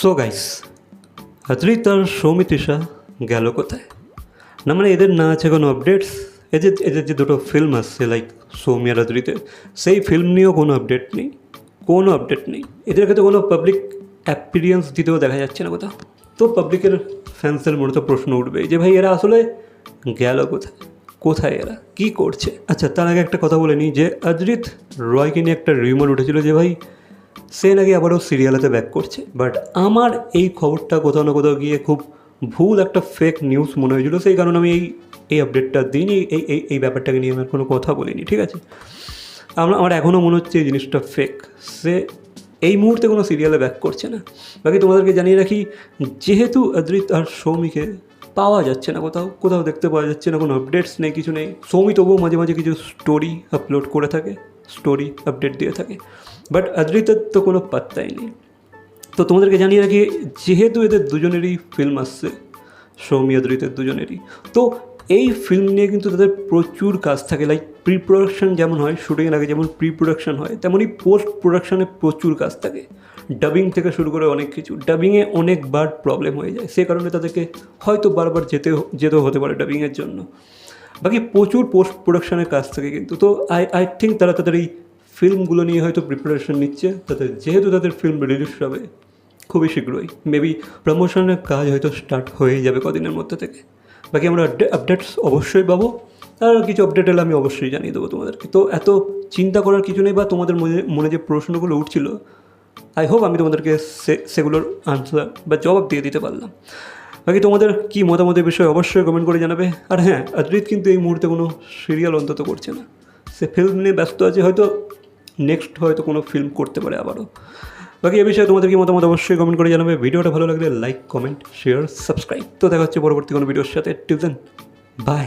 So guys Adrit আর সৌমিত্রিষা গেল কোথায়? না মানে এদের না আছে কোনো আপডেটস এদের এদের যে দুটো ফিল্ম আসছে লাইক সৌমি আর আদ্রিতের সেই ফিল্ম নিয়েও কোনো আপডেট নেই? কোনো আপডেট নেই? এদেরকে তো কোনো পাবলিক অ্যাপিরিয়েন্স দিতেও দেখা যাচ্ছে না কোথাও? তো পাবলিকের ফ্যান্সের মনে তো প্রশ্ন উঠবে যে ভাই, এরা আসলে গেল কোথায়? কোথায় এরা? কী করছে? আচ্ছা তার আগে একটা কথা বলে নিই যে অদ্রিত রয়কে নিয়ে একটা রিউমার উঠেছিল যে ভাই সে নাকি আবারও সিরিয়ালেতে ব্যাক করছে বাট আমার এই খবরটা কোথাও না কোথাও গিয়ে খুব ভুল একটা ফেক নিউজ মনে হয়েছিল, সেই কারণে আমি এই এই আপডেটটা দিইনি, এই এই এই ব্যাপারটাকে নিয়ে আমার কোনো কথা বলিনি, ঠিক আছে? আমরা, আমার এখনও মনে হচ্ছে এই জিনিসটা ফেক সে এই মুহূর্তে কোনো সিরিয়ালে ব্যাক করছে না। বাকি তোমাদেরকে জানিয়ে রাখি, যেহেতু অদ্রিত আর সৌমিকে পাওয়া যাচ্ছে না কোথাও কোথাও দেখতে পাওয়া যাচ্ছে না, কোনো আপডেটস নেই, কিছু নেই, সৌমি তবুও মাঝে মাঝে কিছু স্টোরি আপলোড করে থাকে। স্টোরি আপডেট দিয়ে থাকে। বাট অদ্রিতের তো কোনো পাত্তাই নেই। তো তোমাদেরকে জানিয়ে রাখি, যেহেতু এদের দুজনেরই ফিল্ম আসছে, সৌমি অদ্রিতের দুজনেরই, তো এই ফিল্ম নিয়ে কিন্তু তাদের প্রচুর কাজ থাকে। লাইক প্রি প্রোডাকশন যেমন হয় শুটিংয়ের আগে যেমন প্রি প্রোডাকশন হয়, তেমনই পোস্ট প্রোডাকশানে প্রচুর কাজ থাকে। ডাবিং থেকে শুরু করে অনেক কিছু। ডাবিংয়ে অনেকবার প্রবলেম হয়ে যায়। সে কারণে তাদেরকে হয়তো বারবার যেতে যেতেও হতে পারে ডাবিংয়ের জন্য। বাকি প্রচুর পোস্ট প্রোডাকশনের কাজ থাকে কিন্তু তো আই আই থিঙ্ক তারা তাদের এই ফিল্মগুলো নিয়ে হয়তো প্রিপারেশন নিচ্ছে। তাদের যেহেতু তাদের ফিল্ম রিলিজ হবে খুবই শীঘ্রই। মেবি প্রমোশনের কাজ হয়তো স্টার্ট হয়ে যাবে কদিনের মধ্যে থেকে। বাকি আমরা আপডেটস অবশ্যই পাবো। আর কিছু আপডেট এলে আমি অবশ্যই জানিয়ে দেবো তোমাদেরকে। তো এত চিন্তা করার কিছু নেই বা তোমাদের মনে মনে যে প্রশ্নগুলো উঠছিল আই হোপ আমি তোমাদেরকে সেগুলোর আনসার বা জবাব দিয়ে দিতে পারলাম। বাকি তোমাদের কী মতামতের বিষয়ে অবশ্যই কমেন্ট করে জানাবে। আর হ্যাঁ অজিৎ কিন্তু এই মুহূর্তে কোনো সিরিয়াল অন্তত করছে না। সে ফিল্ম নিয়ে ব্যস্ত আছে, হয়তো নেক্সট হয়তো কোনো ফিল্ম করতে পারে আবারও। বাকি এ বিষয়ে তোমাদের কি মতামত অবশ্যই কমেন্ট করে জানাবে। ভিডিওটা ভালো লাগলে লাইক কমেন্ট শেয়ার সাবস্ক্রাইব তো দেখা হচ্ছে পরবর্তী কোনো ভিডিওর সাথে। Tuition by